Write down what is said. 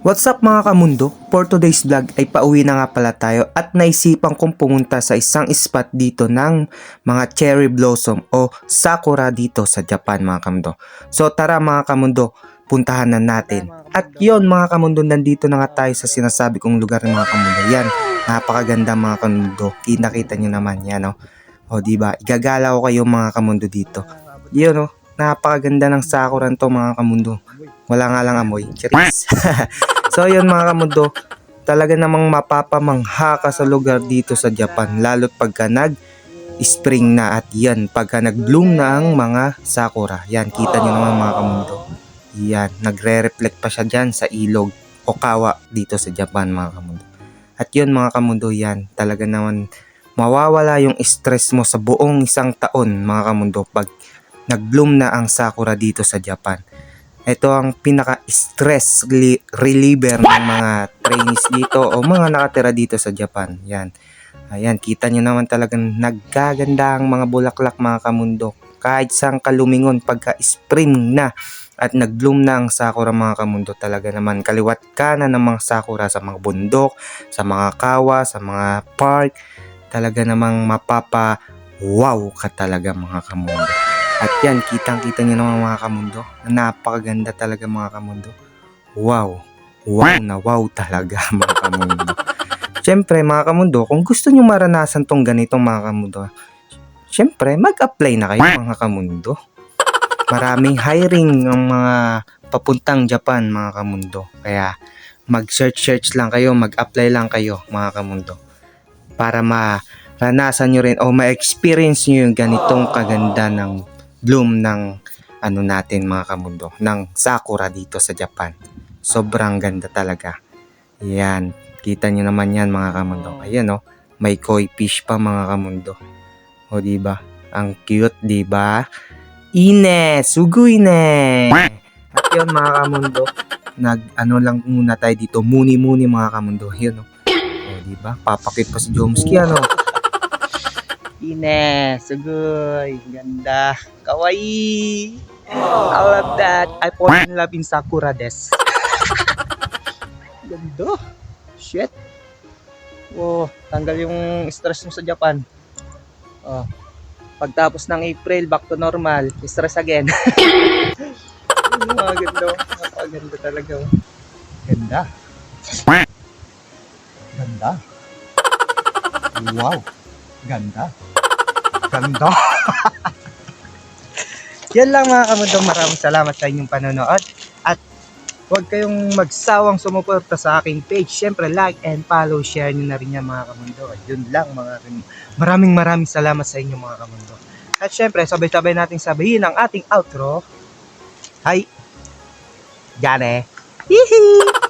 What's up mga kamundo? For today's vlog ay pauwi na nga pala tayo at naisipan kong pumunta sa isang spot dito ng mga cherry blossom o sakura dito sa Japan mga kamundo. So tara mga kamundo, puntahan na natin. At yon mga kamundo, nandito na nga tayo sa sinasabi kong lugar mga kamundo. Yan, napakaganda mga kamundo. Kinakita nyo naman yan? O di ba? Igagala ko kayo mga kamundo dito. Yun, no? Napakaganda ng sakura to mga kamundo. Wala nga lang amoy. So yun mga kamundo, talaga namang mapapamangha ka sa lugar dito sa Japan. Lalo't pagka nag spring na at yan, pagka nag-bloom na ang mga sakura. Yan, kita nyo naman mga kamundo. Yan, nagre-reflect pa siya dyan sa ilog Okawa dito sa Japan mga kamundo. At yun mga kamundo yan, talaga naman mawawala yung stress mo sa buong isang taon mga kamundo pag nag-bloom na ang sakura dito sa Japan. Ito ang pinaka-stress li- reliever ng mga trainees dito o mga nakatira dito sa Japan. Yan. Ayan, kita nyo naman talagang nagkaganda ang mga bulaklak mga kamundo. Kahit saan kalumingon pagka-spring na at nag-bloom na ang sakura mga kamundo talaga naman kaliwat ka na ng mga sakura sa mga bundok, sa mga kawa, sa mga park. Talaga namang mapapa wow ka talaga mga kamundo. At yan, kitang-kita nyo naman mga kamundo. na Napakaganda talaga mga kamundo. Wow. Wow na wow talaga mga kamundo. Siyempre mga kamundo, kung gusto nyo maranasan tong ganitong mga kamundo, siyempre mag-apply na kayo mga kamundo. Maraming hiring ang mga papuntang Japan mga kamundo. Kaya mag-search-search lang kayo, mag-apply lang kayo mga kamundo. Para maranasan nyo rin o ma-experience nyo yung ganitong kaganda ng bloom ng ano natin mga kamundo, ng sakura dito sa Japan. Sobrang ganda talaga. Yan, kita nyo naman yan mga kamundo. Ayan oh, may koi fish pa mga kamundo. O di ba? Ang cute, di ba? Ine, sugui ne. At yun mga kamundo, nag ano lang muna tayo dito, muni-muni mga kamundo. Yun oh. O di ba? Papakit pa si Jomski ano. Ine, sugoy, ganda, kawaii. I love that. I fall in love in Sakura des. Ganda. Shit. Oh, tanggal yung stress mo sa Japan. Oh. Pagtapos ng April, back to normal. Stress again. Mga ganda. Napakaganda talaga. oh. Ganda. Ganda. Wow. Ganda. Ganda. Yan lang mga kamundong maraming salamat sa inyong panonood at huwag kayong magsawang sumuporta sa aking page. Siyempre like and follow, share nyo na rin yan mga kamundo. At yun lang mga kamundo. Maraming maraming salamat sa inyo mga kamundo. At syempre sabay-sabay nating sabihin ang ating outro. Hi! Gane! Hihi!